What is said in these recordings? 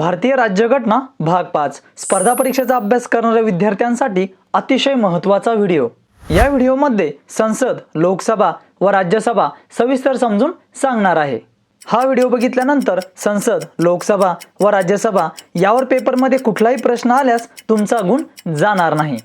भारतीय राज्यघटना भाग पाच. स्पर्धा परीक्षेचा अभ्यास करणाऱ्या विद्यार्थ्यांसाठी अतिशय महत्त्वाचा व्हिडिओ. या व्हिडिओमध्ये संसद लोकसभा व राज्यसभा सविस्तर समजून सांगणार आहे. हा व्हिडिओ बघितल्यानंतर संसद लोकसभा व राज्यसभा यावर पेपरमध्ये कुठलाही प्रश्न आल्यास तुमचा गुण जाणार नाही.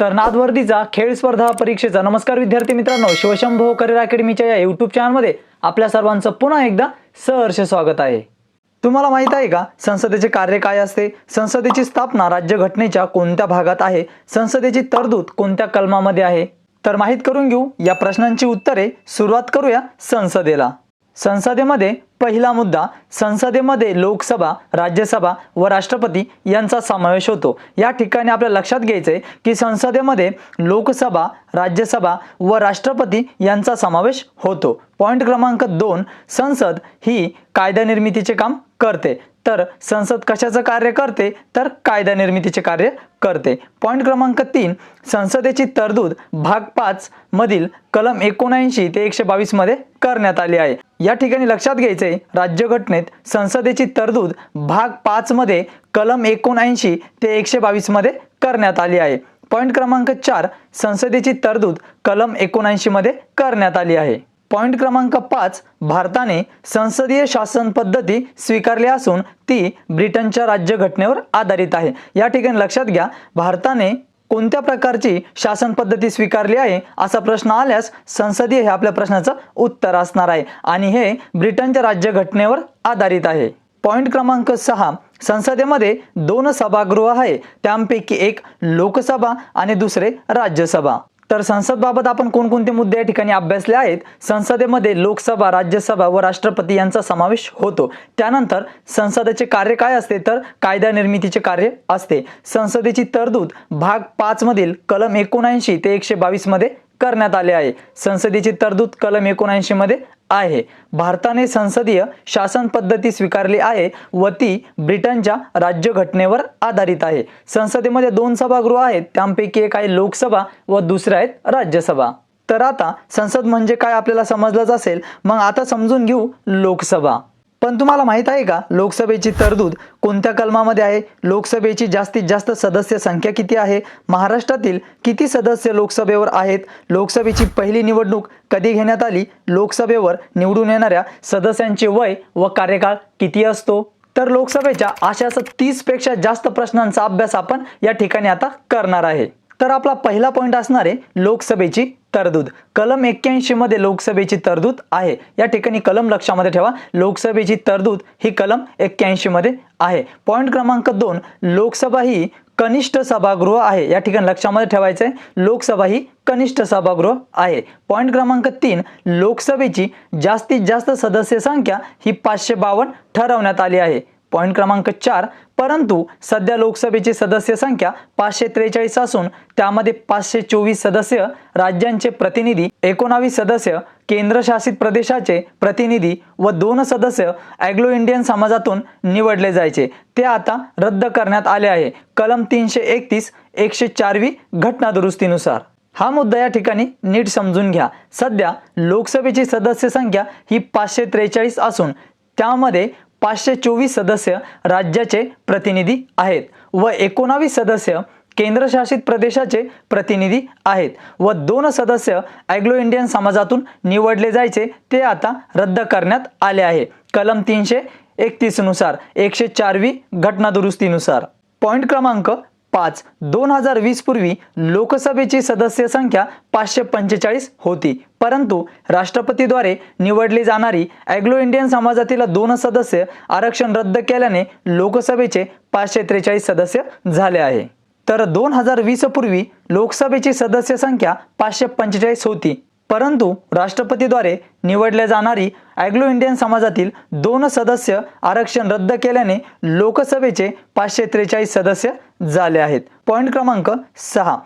तर नादवर्दीचा खेळ स्पर्धा परीक्षेचा नमस्कार विद्यार्थी मित्रांनो शिवशंभो करिअर अकॅडमीच्या या यूट्यूब चॅनलमध्ये आपल्या सर्वांचं पुन्हा एकदा सहर्ष स्वागत आहे. तुम्हाला माहीत आहे का? संसदेचे कार्य काय असते? संसदेची स्थापना राज्यघटनेच्या कोणत्या भागात आहे? संसदेची तरतूद कोणत्या कलमामध्ये आहे? तर माहीत करून घेऊ या प्रश्नांची उत्तरे सुरुवात करूया संसदेला. संसदेमध्ये पहिला मुद्दा संसदेमध्ये लोकसभा राज्यसभा व राष्ट्रपती यांचा समावेश होतो. या ठिकाणी आपल्या लक्षात घ्यायचं आहे की संसदेमध्ये लोकसभा राज्यसभा व राष्ट्रपती यांचा समावेश होतो. पॉईंट क्रमांक दोन संसद ही कायदा निर्मितीचे काम करते. तर संसद कशाचं कार्य करते? तर कायदा निर्मितीचे कार्य करते. पॉईंट क्रमांक तीन संसदेची तरतूद भाग पाच मधील कलम एकोणऐंशी ते एकशे बावीसमध्ये करण्यात आली आहे. या ठिकाणी लक्षात घ्यायचे राज्यघटनेत संसदेची तरतूद भाग पाच मध्ये कलम एकोणऐंशी ते एकशे बावीसमध्ये करण्यात आली आहे. पॉईंट क्रमांक चार संसदेची तरतूद कलम एकोणऐंशी मध्ये करण्यात आली आहे. पॉईंट क्रमांक पाच भारताने संसदीय शासन पद्धती स्वीकारली असून ती ब्रिटनच्या राज्यघटनेवर आधारित आहे. या ठिकाणी लक्षात घ्या भारताने कोणत्या प्रकारची शासन पद्धती स्वीकारली आहे असा प्रश्न आल्यास संसदीय हे आपल्या प्रश्नाचं उत्तर असणार आहे. आणि हे ब्रिटनच्या राज्यघटनेवर आधारित आहे. पॉईंट क्रमांक सहा संसदेमध्ये दोन सभागृह आहे. त्यापैकी एक लोकसभा आणि दुसरे राज्यसभा. तर संसदबाबत आपण कोणकोणते मुद्दे या ठिकाणी अभ्यासले आहेत? संसदेमध्ये लोकसभा राज्यसभा व राष्ट्रपती यांचा समावेश होतो. त्यानंतर संसदेचे कार्य काय असते? तर कायदा निर्मितीचे कार्य असते. संसदेची तरतूद भाग पाच मधील कलम एकोणऐंशी ते एकशे बावीसमध्ये करण्यात आले आहे. संसदेची तरतूद कलम एकोणऐंशी मध्ये आहे. भारताने संसदीय शासन पद्धती स्वीकारली आहे व ती ब्रिटनच्या राज्यघटनेवर आधारित आहे. संसदेमध्ये दोन सभागृह आहेत. त्यापैकी एक आहे लोकसभा व दुसरे आहेत राज्यसभा. तर आता संसद म्हणजे काय आपल्याला समजलंच असेल. मग आता समजून घेऊ लोकसभा. पण तुम्हाला माहीत आहे का लोकसभेची तरतूद कोणत्या कलमामध्ये आहे? लोकसभेची जास्तीत जास्त सदस्य संख्या किती आहे? महाराष्ट्रातील किती सदस्य लोकसभेवर आहेत? लोकसभेची पहिली निवडणूक कधी घेण्यात आली? लोकसभेवर निवडून येणाऱ्या सदस्यांचे वय व कार्यकाळ किती असतो? तर लोकसभेच्या अशा तीसपेक्षा जास्त प्रश्नांचा अभ्यास आपण या ठिकाणी आता करणार आहे. तर आपला पहिला पॉईंट असणार आहे लोकसभेची तरतूद. कलम एक्क्याऐंशी मध्ये लोकसभेची तरतूद आहे. या ठिकाणी कलम लक्षामध्ये ठेवा. लोकसभेची तरतूद ही कलम एक्क्याऐंशी मध्ये आहे. पॉईंट क्रमांक दोन लोकसभा ही कनिष्ठ सभागृह आहे. या ठिकाणी लक्षामध्ये ठेवायचं आहे लोकसभा ही कनिष्ठ सभागृह आहे. पॉईंट क्रमांक तीन लोकसभेची जास्तीत जास्त सदस्य संख्या ही पाचशे बावन्न ठरवण्यात आली आहे. पॉईंट क्रमांक चार परंतु सध्या लोकसभेची सदस्य संख्या पाचशे त्रेचाळीस असून त्यामध्ये पाचशे चोवीस सदस्य राज्यांचे प्रतिनिधी एकोणावीस सदस्य केंद्रशासित प्रदेशाचे प्रतिनिधी व दोन सदस्य अँग्लो इंडियन समाजातून निवडले जायचे. ते आता रद्द करण्यात आले आहे. कलम तीनशे एकतीस एकशे चारवी घटना दुरुस्तीनुसार. हा मुद्दा या ठिकाणी नीट समजून घ्या. सध्या लोकसभेची सदस्य संख्या ही पाचशे त्रेचाळीस असून त्यामध्ये पाचशे चोवीस सदस्य राज्याचे प्रतिनिधी आहेत व एकोणावीस सदस्य केंद्रशासित प्रदेशाचे प्रतिनिधी आहेत व दोन सदस्य अँग्लो इंडियन समाजातून निवडले जायचे ते आता रद्द करण्यात आले आहे. कलम तीनशे एकतीसनुसार एकशे चारवी घटना दुरुस्तीनुसार पॉईंट क्रमांक पाच. दोन हजार वीस पूर्वी लोकसभेची सदस्य संख्या पाचशे पंचेचाळीस होती. परंतु राष्ट्रपतीद्वारे निवडली जाणारी अँग्लो इंडियन समाजातील दोन सदस्य आरक्षण रद्द केल्याने लोकसभेचे पाचशे त्रेचाळीस सदस्य झाले आहे. तर दोन हजार वीस पूर्वी लोकसभेची सदस्य संख्या पाचशे पंचेचाळीस होती. परंतु राष्ट्रपतीद्वारे निवडल्या जाणारी अँग्लो इंडियन समाजातील दोन सदस्य आरक्षण रद्द केल्याने लोकसभेचे पाचशे त्रेचाळीस सदस्य झाले आहेत. पॉईंट क्रमांक सहा.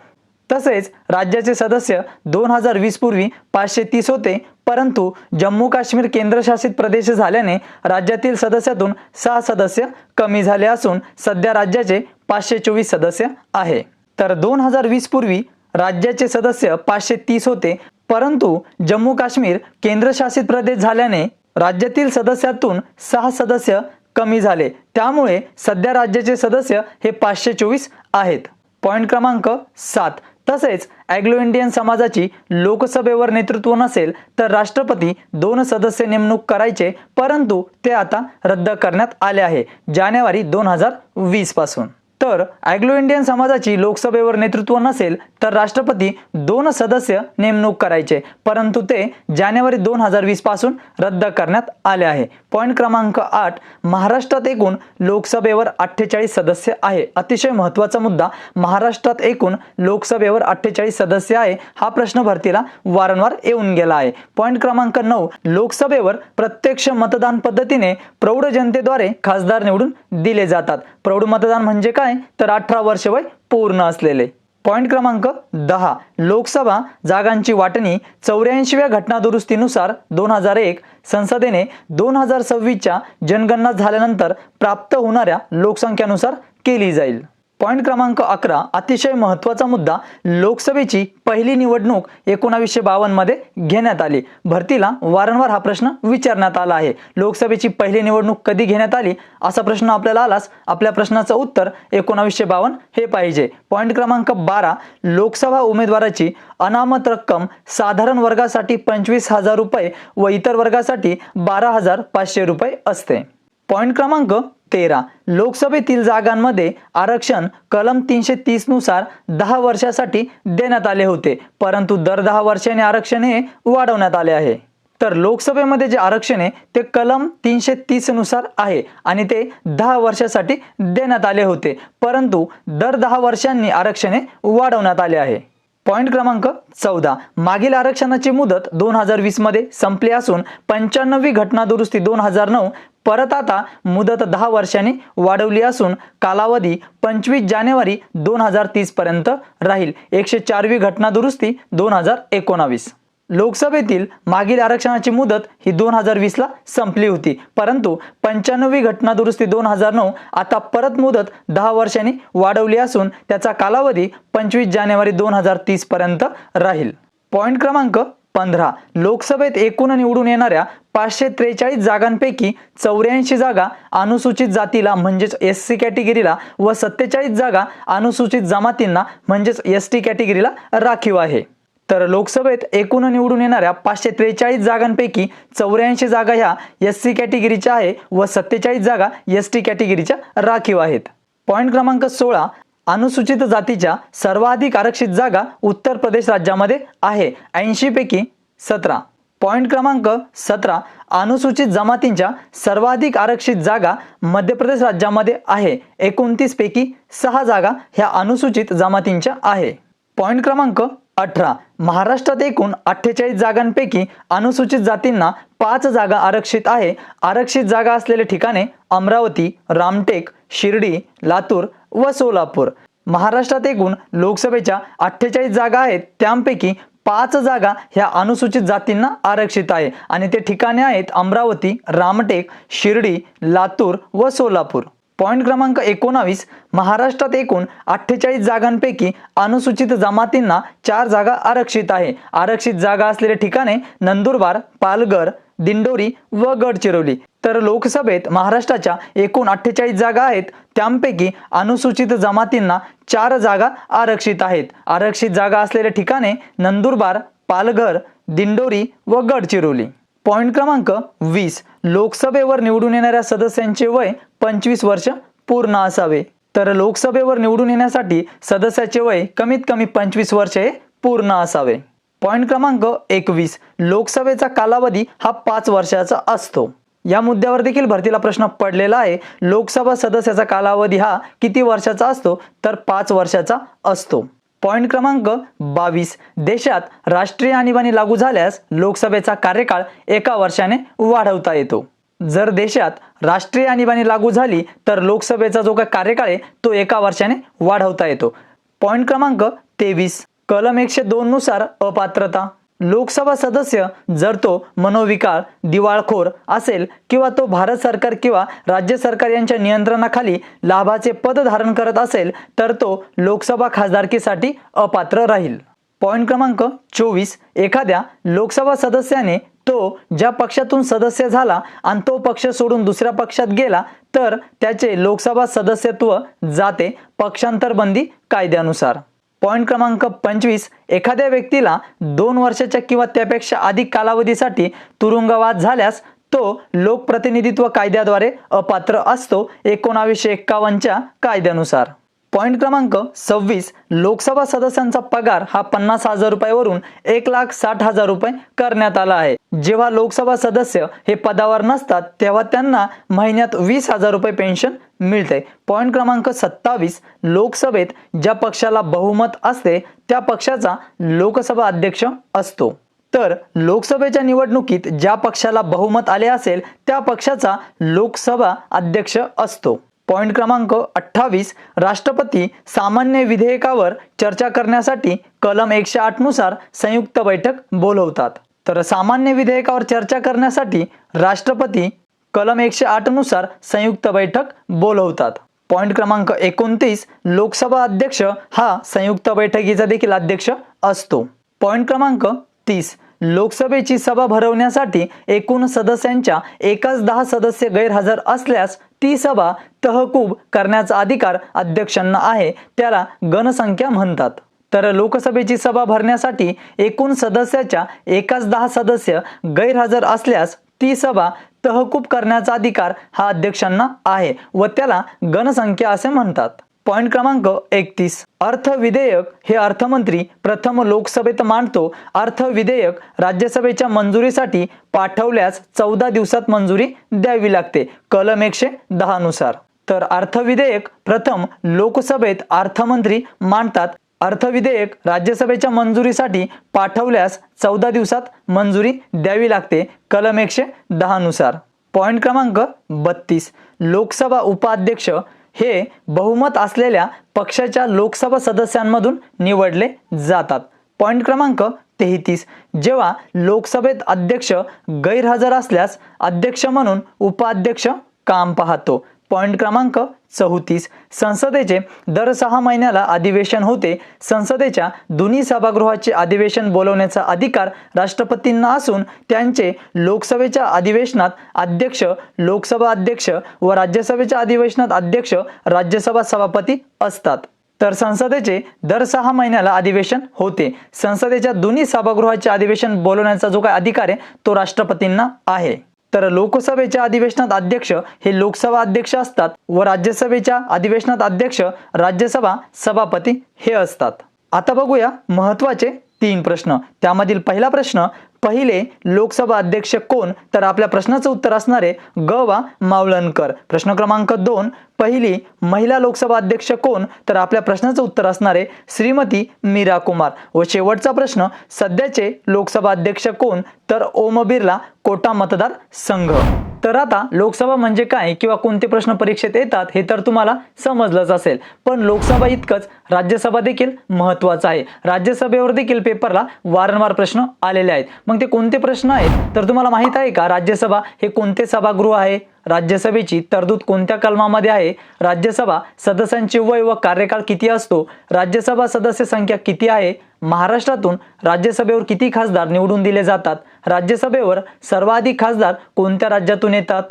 तसेच राज्याचे सदस्य दोन हजार वीस पूर्वी पाचशे तीस होते परंतु जम्मू काश्मीर केंद्रशासित प्रदेश झाल्याने राज्यातील सदस्यातून सहा सदस्य कमी झाले असून सध्या राज्याचे पाचशे चोवीस सदस्य आहे. तर दोन हजार वीस पूर्वी राज्याचे सदस्य पाचशे तीस होते परंतु जम्मू काश्मीर केंद्रशासित प्रदेश झाल्याने राज्यातील सदस्यातून सहा सदस्य कमी झाले. त्यामुळे सध्या राज्याचे सदस्य हे पाचशे चोवीस आहेत. पॉईंट क्रमांक सात. तसेच अँग्लो इंडियन समाजाची लोकसभेवर नेतृत्व नसेल तर राष्ट्रपती दोन सदस्य नेमणूक करायचे परंतु ते आता रद्द करण्यात आले आहे. जानेवारी दोन हजार वीसपासून. तर अँग्लो इंडियन समाजाची लोकसभेवर नेतृत्व नसेल तर राष्ट्रपती दोन सदस्य नेमणूक करायचे. परंतु ते जानेवारी दोन हजार वीसपासून रद्द करण्यात आले आहे. पॉईंट क्रमांक आठ महाराष्ट्रात एकूण लोकसभेवर अठ्ठेचाळीस सदस्य आहे. अतिशय महत्त्वाचा मुद्दा महाराष्ट्रात एकूण लोकसभेवर अठ्ठेचाळीस सदस्य आहे हा प्रश्न भरतीला वारंवार येऊन गेला आहे. पॉईंट क्रमांक नऊ लोकसभेवर प्रत्यक्ष मतदान पद्धतीने प्रौढ जनतेद्वारे खासदार निवडून दिले जातात. प्रौढ मतदान म्हणजे काय? तर अठरा वर्ष वय पूर्ण असलेले. पॉईंट क्रमांक दहा. लोकसभा जागांची वाटणी चौऱ्याऐंशीव्या घटनादुरुस्तीनुसार दोन हजार एक संसदेने दोन हजार सव्वीसच्या जनगणना झाल्यानंतर प्राप्त होणाऱ्या लोकसंख्यानुसार केली जाईल. पॉईंट क्रमांक अकरा अतिशय महत्त्वाचा मुद्दा लोकसभेची पहिली निवडणूक एकोणावीसशे बावन्नमध्ये घेण्यात आली. भरतीला वारंवार हा प्रश्न विचारण्यात आला आहे. लोकसभेची पहिली निवडणूक कधी घेण्यात आली? असा प्रश्न आपल्याला आलाच. आपल्या प्रश्नाचं उत्तर एकोणावीसशे बावन्न हे पाहिजे. पॉईंट क्रमांक बारा लोकसभा उमेदवाराची अनामत रक्कम साधारण वर्गासाठी पंचवीस हजार रुपये व इतर वर्गासाठी बारा हजार पाचशे रुपये असते. पॉईंट क्रमांक तेरा. लोकसभेतील जागांमध्ये आरक्षण कलम तीनशे तीसनुसार दहा वर्षासाठी देण्यात आले होते परंतु दर दहा वर्षांनी आरक्षण हे वाढवण्यात आले आहे. तर लोकसभेमध्ये जे आरक्षण आहे ते कलम तीनशे तीसनुसार आहे आणि ते दहा वर्षासाठी देण्यात आले होते परंतु दर दहा वर्षांनी आरक्षणे वाढवण्यात आले आहे. पॉईंट क्रमांक चौदा. मागील आरक्षणाची मुदत दोन हजार वीसमध्ये संपली असून पंच्याण्णवी घटना दुरुस्ती दोन हजार नऊ परत आता मुदत दहा वर्षांनी वाढवली असून कालावधी पंचवीस जानेवारी दोन हजार तीस पर्यंत राहील. एकशे चारवी घटना दुरुस्ती दोन हजार एकोणावीस. लोकसभेतील मागील आरक्षणाची मुदत ही दोन हजार वीसला संपली होती. परंतु पंच्याण्णवी घटना दुरुस्ती दोन हजार नऊ आता परत मुदत दहा वर्षांनी वाढवली असून त्याचा कालावधी पंचवीस जानेवारी दोन हजार तीस पर्यंत राहील. पॉईंट क्रमांक पंधरा. लोकसभेत एकूण निवडून येणाऱ्या पाचशे त्रेचाळीस जागांपैकी चौऱ्याऐंशी जागा अनुसूचित जातीला म्हणजेच एस सी कॅटेगरीला व सत्तेचाळीस जागा अनुसूचित जमातींना म्हणजेच एस टी कॅटेगरीला राखीव आहे. तर लोकसभेत एकूण निवडून येणाऱ्या पाचशे त्रेचाळीस जागांपैकी चौऱ्याऐंशी जागा ह्या एस सी कॅटेगरीच्या आहे व सत्तेचाळीस जागा एस टी कॅटेगरीच्या राखीव आहेत. पॉईंट क्रमांक सोळा अनुसूचित जातीच्या सर्वाधिक आरक्षित जागा उत्तर प्रदेश राज्यामध्ये आहे. ऐंशीपैकी सतरा. पॉईंट क्रमांक सतरा अनुसूचित जमातींच्या सर्वाधिक आरक्षित जागा मध्य प्रदेश राज्यामध्ये आहे. एकोणतीसपैकी सहा जागा ह्या अनुसूचित जमातींच्या आहे. पॉईंट क्रमांक अठरा. महाराष्ट्रात एकूण अठ्ठेचाळीस जागांपैकी अनुसूचित जातींना पाच जागा आरक्षित आहे. आरक्षित जागा असलेले ठिकाणे अमरावती रामटेक शिर्डी लातूर व सोलापूर. महाराष्ट्रात एकूण लोकसभेच्या अठ्ठेचाळीस जागा आहेत. त्यांपैकी पाच जागा ह्या अनुसूचित जातींना आरक्षित आहे. आणि ते ठिकाणे आहेत अमरावती रामटेक शिर्डी लातूर व सोलापूर. पॉईंट क्रमांक एकोणावीस महाराष्ट्रात एकूण अठ्ठेचाळीस जागांपैकी अनुसूचित जमातींना चार जागा आरक्षित आहे. आरक्षित जागा असलेले ठिकाणे नंदुरबार पालघर दिंडोरी व गडचिरोली. तर लोकसभेत महाराष्ट्राच्या एकूण अठ्ठेचाळीस जागा आहेत. त्यांपैकी अनुसूचित जमातींना चार जागा आरक्षित आहेत. आरक्षित जागा असलेले ठिकाणे नंदुरबार पालघर दिंडोरी व गडचिरोली. पॉईंट क्रमांक वीस लोकसभेवर निवडून येणाऱ्या सदस्यांचे वय पंचवीस वर्ष पूर्ण असावे. तर लोकसभेवर निवडून येण्यासाठी सदस्याचे वय कमीत कमी पंचवीस वर्ष हे पूर्ण असावे. पॉईंट क्रमांक एकवीस. लोकसभेचा कालावधी हा पाच वर्षाचा असतो. या मुद्द्यावर देखील भरतीला प्रश्न पडलेला आहे. लोकसभा सदस्याचा कालावधी हा किती वर्षाचा असतो? तर पाच वर्षाचा असतो. पॉईंट क्रमांक बावीस. देशात राष्ट्रीय आणीबाणी लागू झाल्यास लोकसभेचा कार्यकाळ एका वर्षाने वाढवता येतो. जर देशात राष्ट्रीय आणीबाणी लागू झाली तर लोकसभेचा जो काही कार्यकाळ आहे तो एका वर्षाने वाढवता येतो. पॉईंट क्रमांक तेवीस. कलम एकशे दोन नुसार अपात्रता. लोकसभा सदस्य जर तो मनोविकार दिवाळखोर असेल किंवा तो भारत सरकार किंवा राज्य सरकार यांच्या नियंत्रणाखाली लाभाचे पद धारण करत असेल तर तो लोकसभा खासदारकीसाठी अपात्र राहील. पॉईंट क्रमांक चोवीस. एखाद्या लोकसभा सदस्याने तो ज्या पक्षातून सदस्य झाला आणि तो पक्ष सोडून दुसऱ्या पक्षात गेला तर त्याचे लोकसभा सदस्यत्व जाते पक्षांतरबंदी कायद्यानुसार. पॉईंट क्रमांक पंचवीस एखाद्या व्यक्तीला दोन वर्षाच्या किंवा त्यापेक्षा अधिक कालावधीसाठी तुरुंगवाद झाल्यास तो लोकप्रतिनिधित्व कायद्याद्वारे अपात्र असतो एकोणावीसशे एक्कावन्नच्या कायद्यानुसार. पॉईंट क्रमांक सव्वीस लोकसभा सदस्यांचा पगार हा पन्नास हजार रुपयावरून एक लाख साठ हजार रुपये करण्यात आला आहे. जेव्हा लोकसभा सदस्य हे पदावर नसतात तेव्हा त्यांना महिन्यात वीस हजार रुपये पेन्शन मिळते. पॉईंट क्रमांक सत्तावीस लोकसभेत ज्या पक्षाला बहुमत असते त्या पक्षाचा लोकसभा अध्यक्ष असतो. तर लोकसभेच्या निवडणुकीत ज्या पक्षाला बहुमत आले असेल त्या पक्षाचा लोकसभा अध्यक्ष असतो. पॉईंट क्रमांक अठ्ठावीस राष्ट्रपती सामान्य विधेयकावर चर्चा करण्यासाठी कलम एकशे आठनुसार संयुक्त बैठक बोलवतात. तर सामान्य विधेयकावर चर्चा करण्यासाठी राष्ट्रपती कलम एकशे आठनुसार संयुक्त बैठक बोलवतात. पॉईंट क्रमांक एकोणतीस लोकसभा अध्यक्ष हा संयुक्त बैठकीचा देखील अध्यक्ष असतो. पॉईंट क्रमांक तीस. लोकसभेची सभा भरवण्यासाठी एकूण सदस्यांच्या एकाच दहा सदस्य गैरहजर असल्यास ती सभा तहकूब करण्याचा अधिकार अध्यक्षांना आहे त्याला गणसंख्या म्हणतात. तर लोकसभेची सभा भरण्यासाठी एकूण सदस्याच्या एकाच दहा सदस्य गैरहजर असल्यास ती सभा तहकूब करण्याचा अधिकार हा अध्यक्षांना आहे व त्याला गणसंख्या असे म्हणतात. पॉईंट क्रमांक एकतीस. अर्थ विधेयक हे अर्थमंत्री प्रथम लोकसभेत मांडतो. अर्थ विधेयक राज्यसभेच्या मंजुरीसाठी पाठवल्यास चौदा दिवसात मंजुरी द्यावी लागते. कलम एकशे दहा नुसार. तर अर्थ विधेयक प्रथम लोकसभेत अर्थमंत्री मांडतात. अर्थ विधेयक राज्यसभेच्या मंजुरीसाठी पाठवल्यास चौदा दिवसात मंजुरी द्यावी लागते. कलम एकशे दहा नुसार. पॉईंट क्रमांक बत्तीस. लोकसभा उपाध्यक्ष हे बहुमत असलेल्या पक्षाच्या लोकसभा सदस्यांमधून निवडले जातात. पॉईंट क्रमांक तेहतीस. जेव्हा लोकसभेत अध्यक्ष गैरहजर असल्यास अध्यक्ष म्हणून उपाध्यक्ष काम पाहतो. पॉईंट क्रमांक चौतीस संसदेचे दर सहा महिन्याला अधिवेशन होते. संसदेच्या दोन्ही सभागृहाचे अधिवेशन बोलवण्याचा अधिकार राष्ट्रपतींना असून त्यांचे लोकसभेच्या अधिवेशनात अध्यक्ष लोकसभा अध्यक्ष व राज्यसभेच्या अधिवेशनात अध्यक्ष राज्यसभा सभापती असतात. तर संसदेचे दर सहा महिन्याला अधिवेशन होते. संसदेच्या दोन्ही सभागृहाचे अधिवेशन बोलवण्याचा जो काय अधिकार आहे तो राष्ट्रपतींना आहे. तर लोकसभेच्या अधिवेशनात अध्यक्ष हे लोकसभा अध्यक्ष असतात व राज्यसभेच्या अधिवेशनात अध्यक्ष राज्यसभा सभापती हे असतात. आता बघूया महत्त्वाचे तीन प्रश्न. त्यामधील पहिला प्रश्न पहिले लोकसभा अध्यक्ष कोण? तर आपल्या प्रश्नाचं उत्तर असणारे ग. वा. मावळणकर. प्रश्न क्रमांक दोन पहिली महिला लोकसभा अध्यक्ष कोण? तर आपल्या प्रश्नाचं उत्तर असणारे श्रीमती मीरा कुमार. व शेवटचा प्रश्न सध्याचे लोकसभा अध्यक्ष कोण? तर ओम बिर्ला कोटा मतदार संघ. तर आता लोकसभा म्हणजे काय किंवा कोणते प्रश्न परीक्षेत येतात हे तर तुम्हाला समजलंच असेल. पण लोकसभा इतकंच राज्यसभा देखील महत्वाचं आहे. राज्यसभेवर देखील पेपरला वारंवार प्रश्न आलेले आहेत. मग ते कोणते प्रश्न आहेत? तर तुम्हाला माहीत आहे का राज्यसभा हे कोणते सभागृह आहे? राज्यसभेची तरतूद कोणत्या कलमामध्ये आहे? राज्यसभा सदस्यांचे वय व कार्यकाळ किती असतो? राज्यसभा सदस्य संख्या किती आहे? महाराष्ट्रातून राज्यसभेवर किती खासदार निवडून दिले जातात? राज्यसभेवर सर्वाधिक खासदार कोणत्या राज्यातून येतात?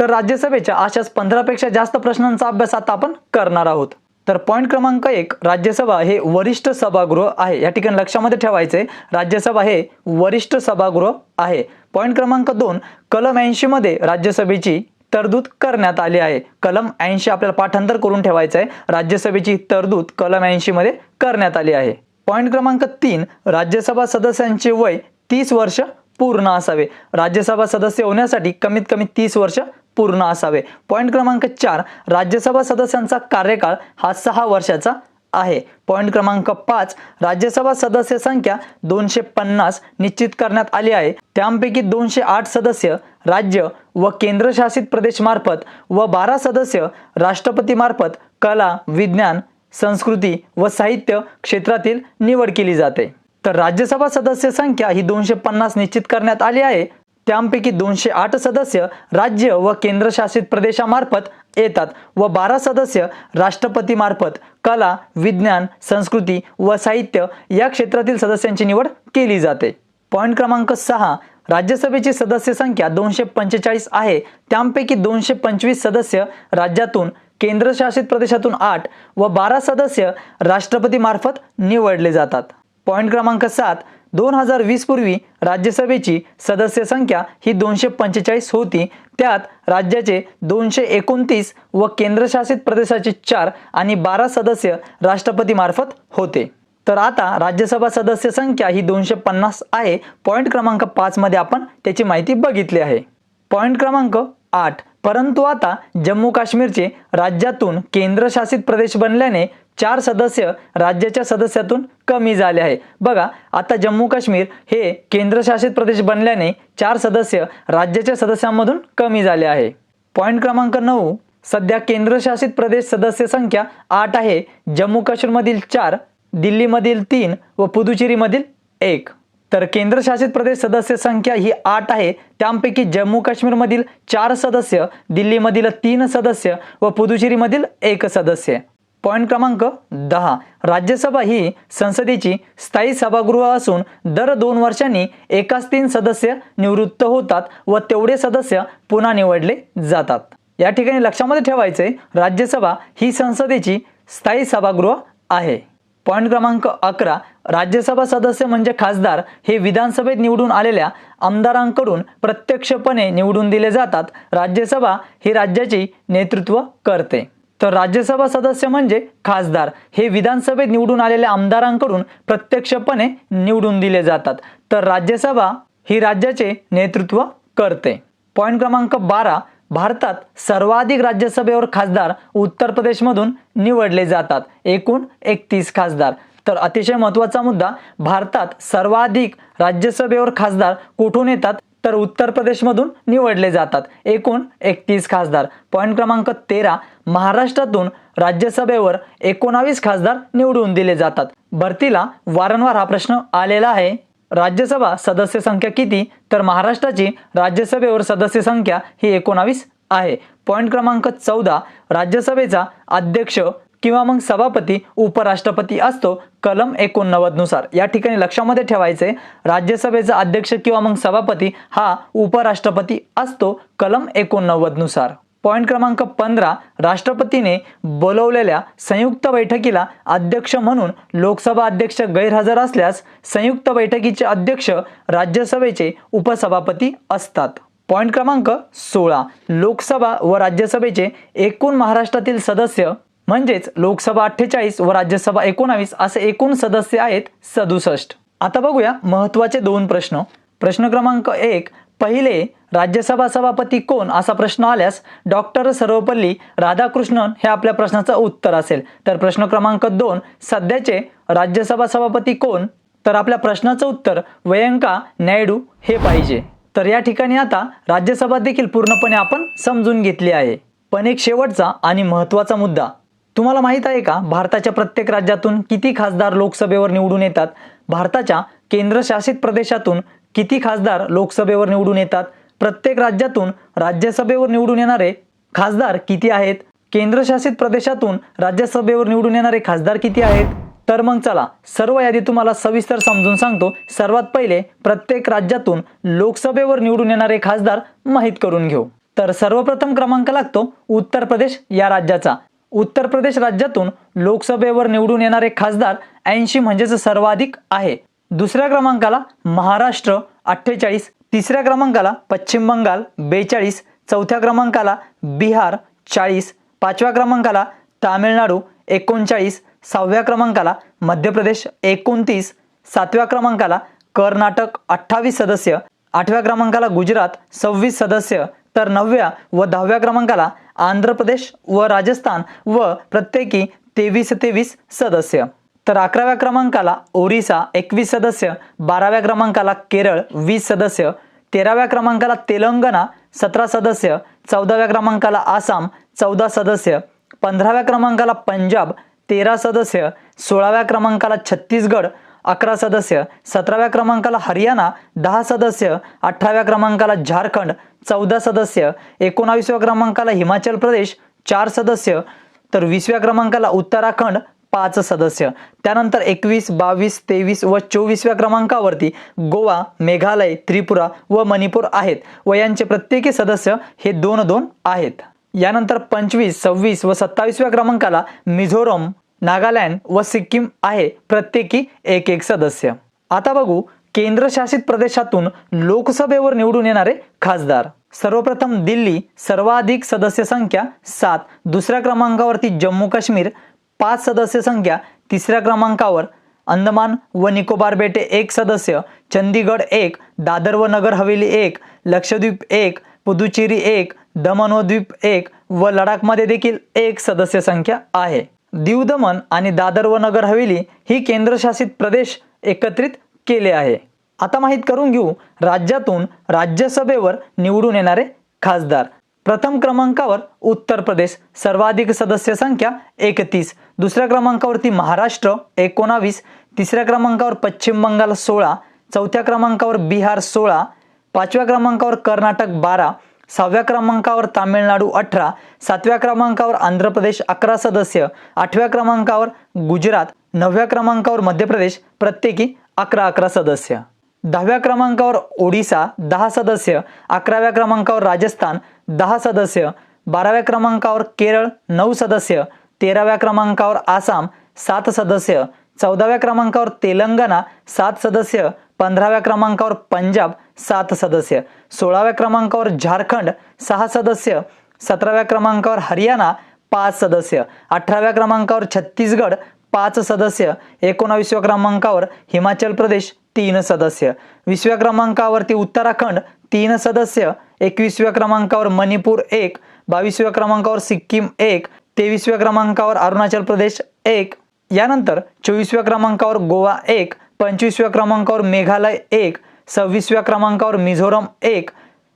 तर राज्यसभेच्या अशाच पंधरापेक्षा जास्त प्रश्नांचा अभ्यास आता आपण करणार आहोत. तर पॉईंट क्रमांक एक राज्यसभा हे वरिष्ठ सभागृह आहे. या ठिकाणी लक्षामध्ये ठेवायचे राज्यसभा हे वरिष्ठ सभागृह आहे. पॉईंट क्रमांक दोन कलम ऐंशी मध्ये राज्यसभेची तरतूद करण्यात आली आहे. कलम ऐंशी आपल्याला पाठांतर करून ठेवायचं आहे. राज्यसभेची तरतूद कलम ऐंशी मध्ये करण्यात आली आहे. पॉईंट क्रमांक तीन राज्यसभा सदस्यांचे वय तीस वर्ष पूर्ण असावे. राज्यसभा सदस्य होण्यासाठी कमीत कमी तीस वर्ष पूर्ण असावे. पॉईंट क्रमांक चार राज्यसभा सदस्यांचा कार्यकाळ हा सहा वर्षाचा आहे. पॉईंट क्रमांक पाच राज्यसभा सदस्य संख्या दोनशे पन्नास निश्चित करण्यात आली आहे. त्यापैकी दोनशे आठ सदस्य राज्य व केंद्रशासित प्रदेश मार्फत व बारा सदस्य राष्ट्रपतीमार्फत कला विज्ञान संस्कृती व साहित्य क्षेत्रातील निवड केली जाते. तर राज्यसभा सदस्य संख्या ही दोनशे पन्नास निश्चित करण्यात आली आहे. त्यापैकी दोनशे आठ सदस्य राज्य व केंद्रशासित प्रदेशामार्फत येतात व बारा सदस्य राष्ट्रपतीमार्फत कला विज्ञान संस्कृती व साहित्य या क्षेत्रातील सदस्यांची निवड केली जाते. पॉईंट क्रमांक सहा राज्यसभेची सदस्य संख्या दोनशे पंचेचाळीस आहे. त्यांपैकी दोनशे पंचवीस सदस्य राज्यातून केंद्रशासित प्रदेशातून आठ व बारा सदस्य राष्ट्रपतीमार्फत निवडले जातात. पॉईंट क्रमांक सात दोन हजार वीस पूर्वी राज्यसभेची सदस्य संख्या ही दोनशे पंचेचाळीस होती. त्यात राज्याचे दोनशे एकोणतीस व केंद्रशासित प्रदेशाचे चार आणि बारा सदस्य राष्ट्रपतीमार्फत होते. तर आता राज्यसभा सदस्य संख्या ही दोनशे पन्नास आहे. पॉईंट क्रमांक पाचमध्ये आपण त्याची माहिती बघितली आहे. पॉईंट क्रमांक आठ. परंतु आता जम्मू काश्मीरचे राज्यातून केंद्रशासित प्रदेश बनल्याने चार सदस्य राज्याच्या सदस्यातून कमी झाले आहे. बघा आता जम्मू काश्मीर हे केंद्रशासित प्रदेश बनल्याने चार सदस्य राज्याच्या सदस्यांमधून कमी झाले आहे. पॉईंट क्रमांक नऊ सध्या केंद्रशासित प्रदेश सदस्य संख्या आठ आहे. जम्मू काश्मीरमधील चार दिल्लीमधील तीन व पुदुचेरीमधील एक. तर केंद्रशासित प्रदेश सदस्य संख्या ही आठ आहे. त्यांपैकी जम्मू काश्मीरमधील चार सदस्य दिल्लीमधील तीन सदस्य व पुदुचेरीमधील एक सदस्य. पॉईंट क्रमांक दहा. राज्यसभा ही संसदेची स्थायी सभागृह असून दर दोन वर्षांनी एकाच तीन सदस्य निवृत्त होतात व तेवढे सदस्य पुन्हा निवडले जातात. या ठिकाणी लक्षामध्ये ठेवायचे राज्यसभा ही संसदेची स्थायी सभागृह आहे. पॉईंट क्रमांक अकरा. राज्यसभा सदस्य म्हणजे खासदार हे विधानसभेत निवडून आलेल्या आमदारांकडून प्रत्यक्षपणे निवडून दिले जातात. राज्यसभा ही राज्याची नेतृत्व करते. तर राज्यसभा सदस्य म्हणजे खासदार हे विधानसभेत निवडून आलेल्या आमदारांकडून प्रत्यक्षपणे निवडून दिले जातात. तर राज्यसभा ही राज्याचे नेतृत्व करते. पॉईंट क्रमांक बारा भारतात सर्वाधिक राज्यसभेवर खासदार उत्तर प्रदेशमधून निवडले जातात. एकूण एकतीस खासदार. तर अतिशय महत्त्वाचा मुद्दा भारतात सर्वाधिक राज्यसभेवर खासदार कुठून येतात? तर उत्तर प्रदेशमधून निवडले जातात. एकूण एकतीस खासदार. पॉईंट क्रमांक तेरा महाराष्ट्रातून राज्यसभेवर एकोणावीस खासदार निवडून दिले जातात. भरतीला वारंवार हा प्रश्न आलेला आहे. राज्यसभा सदस्य संख्या किती? तर महाराष्ट्राची राज्यसभेवर सदस्य संख्या ही एकोणावीस आहे. पॉईंट क्रमांक चौदा राज्यसभेचा अध्यक्ष किंवा मग सभापती उपराष्ट्रपती असतो कलम एकोणनव्वदनुसार. या ठिकाणी लक्षामध्ये ठेवायचे राज्यसभेचा अध्यक्ष किंवा मग सभापती हा उपराष्ट्रपती असतो कलम एकोणनव्वदनुसार. पॉईंट क्रमांक पंधरा राष्ट्रपतीने बोलवलेल्या संयुक्त बैठकीला अध्यक्ष म्हणून लोकसभा अध्यक्ष गैरहजर असल्यास संयुक्त बैठकीचे अध्यक्ष राज्यसभेचे उपसभापती असतात. पॉईंट क्रमांक सोळा लोकसभा व राज्यसभेचे एकूण महाराष्ट्रातील सदस्य म्हणजेच लोकसभा अठ्ठेचाळीस व राज्यसभा एकोणावीस असे एकूण सदस्य आहेत सदुसष्ट. आता बघूया महत्त्वाचे दोन प्रश्न. प्रश्न क्रमांक एक पहिले राज्यसभा सभापती कोण असा प्रश्न आल्यास डॉक्टर सर्वपल्ली राधाकृष्णन हे आपल्या प्रश्नाचं उत्तर असेल. तर प्रश्न क्रमांक दोन सध्याचे राज्यसभा सभापती कोण? तर आपल्या प्रश्नाचं उत्तर वयंका नायडू हे पाहिजे. तर या ठिकाणी आता राज्यसभा देखील पूर्णपणे आपण समजून घेतली आहे. पण एक शेवटचा आणि महत्त्वाचा मुद्दा. तुम्हाला माहीत आहे का भारताच्या प्रत्येक राज्यातून किती खासदार लोकसभेवर निवडून येतात? भारताच्या केंद्रशासित प्रदेशातून किती खासदार लोकसभेवर निवडून येतात? प्रत्येक राज्यातून राज्यसभेवर निवडून येणारे खासदार किती आहेत? केंद्रशासित प्रदेशातून राज्यसभेवर निवडून येणारे खासदार किती आहेत? तर मग चला सर्व यादी तुम्हाला सविस्तर समजून सांगतो. सर्वात पहिले प्रत्येक राज्यातून लोकसभेवर निवडून येणारे खासदार माहीत करून घेऊ. तर सर्वप्रथम क्रमांक लागतो उत्तर प्रदेश या राज्याचा. उत्तर प्रदेश राज्यातून लोकसभेवर निवडून येणारे खासदार ऐंशी म्हणजेच सर्वाधिक आहे. दुसऱ्या क्रमांकाला महाराष्ट्र अठ्ठेचाळीस तिसऱ्या क्रमांकाला पश्चिम बंगाल बेचाळीस चौथ्या क्रमांकाला बिहार चाळीस पाचव्या क्रमांकाला तामिळनाडू एकोणचाळीस सहाव्या क्रमांकाला मध्य प्रदेश एकोणतीस सातव्या क्रमांकाला कर्नाटक अठ्ठावीस सदस्य आठव्या क्रमांकाला गुजरात सव्वीस सदस्य तर नवव्या व दहाव्या क्रमांकाला आंध्र प्रदेश व राजस्थान व प्रत्येकी तेवीस तेवीस सदस्य. तर अकराव्या क्रमांकाला ओरिसा एकवीस सदस्य बाराव्या क्रमांकाला केरळ वीस सदस्य तेराव्या क्रमांकाला तेलंगणा सतरा सदस्य चौदाव्या क्रमांकाला आसाम चौदा सदस्य पंधराव्या क्रमांकाला पंजाब तेरा सदस्य सोळाव्या क्रमांकाला छत्तीसगड अकरा सदस्य सतराव्या क्रमांकाला हरियाणा दहा सदस्य अठराव्या क्रमांकाला झारखंड चौदा सदस्य एकोणावीसव्या क्रमांकाला हिमाचल प्रदेश चार सदस्य तर वीसव्या क्रमांकाला उत्तराखंड पाच सदस्य. त्यानंतर एकवीस बावीस तेवीस व चोवीसव्या क्रमांकावरती गोवा मेघालय त्रिपुरा व मणिपूर आहेत व यांचे प्रत्येकी सदस्य हे दोन दोन आहेत. यानंतर पंचवीस सव्वीस व सत्तावीसव्या क्रमांकाला मिझोरम नागालँड व सिक्कीम आहे प्रत्येकी एक एक सदस्य. आता बघू केंद्रशासित प्रदेशातून लोकसभेवर निवडून येणारे खासदार. सर्वप्रथम दिल्ली सर्वाधिक सदस्य संख्या सात दुसऱ्या क्रमांकावरती जम्मू काश्मीर पाच सदस्य संख्या तिसऱ्या क्रमांकावर अंदमान व निकोबार बेटे एक सदस्य चंदीगड एक दादर व नगर हवेली एक लक्षद्वीप एक पुदुचेरी एक दमन व द्वीप एक व लडाखमध्ये देखील एक सदस्य संख्या आहे. दीव दमन आणि दादर व नगर हवेली ही केंद्रशासित प्रदेश एकत्रित केले आहे. आता माहीत करून घेऊ राज्यातून राज्यसभेवर निवडून येणारे खासदार. प्रथम क्रमांकावर उत्तर प्रदेश सर्वाधिक सदस्य संख्या एकतीस. दुसऱ्या क्रमांकावरती महाराष्ट्र एकोणावीस. तिसऱ्या क्रमांकावर पश्चिम बंगाल सोळा. चौथ्या क्रमांकावर बिहार सोळा. पाचव्या क्रमांकावर कर्नाटक बारा. सहाव्या क्रमांकावर तामिळनाडू अठरा सातव्या क्रमांकावर आंध्र प्रदेश अकरा सदस्य आठव्या क्रमांकावर गुजरात नवव्या क्रमांकावर मध्य प्रदेश प्रत्येकी अकरा अकरा सदस्य. दहाव्या क्रमांकावर ओडिसा दहा सदस्य अकराव्या क्रमांकावर राजस्थान दहा सदस्य बाराव्या क्रमांकावर केरळ नऊ सदस्य तेराव्या क्रमांकावर आसाम सात सदस्य चौदाव्या क्रमांकावर तेलंगणा सात सदस्य पंधराव्या क्रमांकावर पंजाब सात सदस्य. सोळाव्या क्रमांकावर झारखंड सहा सदस्य. सतराव्या क्रमांकावर हरियाणा पाच सदस्य. अठराव्या क्रमांकावर छत्तीसगड पाच सदस्य. एकोणावीसव्या क्रमांकावर हिमाचल प्रदेश तीन सदस्य. वीसव्या क्रमांकावरती उत्तराखंड तीन सदस्य. एकवीसव्या क्रमांकावर मणिपूर एक बावीसव्या क्रमांकावर सिक्कीम एक तेवीसव्या क्रमांकावर अरुणाचल प्रदेश एक. यानंतर चोवीसव्या क्रमांकावर गोवा एक पंचवीसव्या क्रमांकावर मेघालय एक सव्वीसव्या क्रमांकावर मिझोरम एक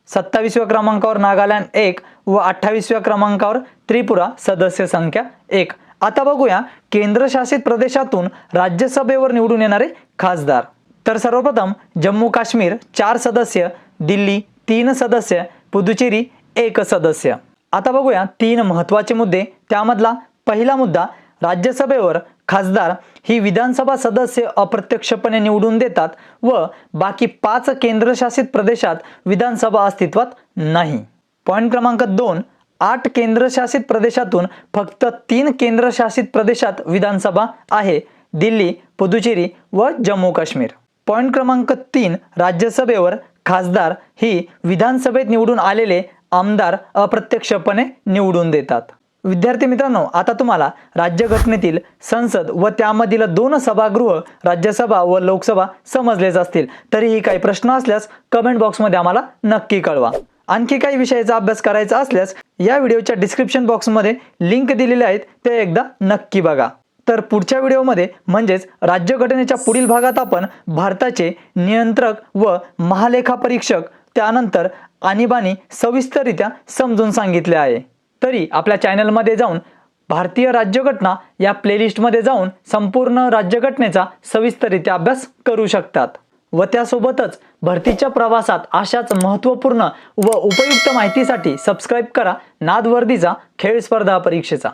सत्तावीसव्या क्रमांकावर नागालँड एक व अठ्ठावीसव्या क्रमांकावर त्रिपुरा सदस्य संख्या एक. आता बघूया केंद्रशासित प्रदेशातून राज्यसभेवर निवडून येणारे खासदार. तर सर्वप्रथम जम्मू काश्मीर चार सदस्य दिल्ली तीन सदस्य पुदुचेरी एक सदस्य. आता बघूया तीन महत्त्वाचे मुद्दे. त्यामधला पहिला मुद्दा राज्यसभेवर खासदार ही विधानसभा सदस्य अप्रत्यक्षपणे निवडून देतात व बाकी पाच केंद्रशासित प्रदेशात विधानसभा अस्तित्वात नाही. पॉईंट क्रमांक दोन आठ केंद्रशासित प्रदेशातून फक्त तीन केंद्रशासित प्रदेशात विधानसभा आहे दिल्ली पुदुचेरी व जम्मू काश्मीर. पॉईंट क्रमांक तीन राज्यसभेवर खासदार ही विधानसभेत निवडून आलेले आमदार अप्रत्यक्षपणे निवडून देतात. विद्यार्थी मित्रांनो आता तुम्हाला राज्यघटनेतील संसद व त्यामधील दोन सभागृह राज्यसभा व लोकसभा समजलेच असतील. तरीही काही प्रश्न असल्यास कमेंट बॉक्समध्ये आम्हाला नक्की कळवा. आणखी काही विषयाचा अभ्यास करायचा असल्यास या व्हिडिओच्या डिस्क्रिप्शन बॉक्समध्ये लिंक दिलेले आहेत ते एकदा नक्की बघा. तर पुढच्या व्हिडिओमध्ये म्हणजेच राज्यघटनेच्या पुढील भागात आपण भारताचे नियंत्रक व महालेखा परीक्षक त्यानंतर आणीबाणी सविस्तररित्या समजून सांगितले आहे. तरी आपल्या चॅनलमध्ये जाऊन भारतीय राज्यघटना या प्लेलिस्टमध्ये जाऊन संपूर्ण राज्यघटनेचा सविस्तरित्या अभ्यास करू शकतात व त्यासोबतच भरतीच्या प्रवासात अशाच महत्त्वपूर्ण व उपयुक्त माहितीसाठी सबस्क्राईब करा. नादवर्दीचा खेळ स्पर्धा परीक्षेचा.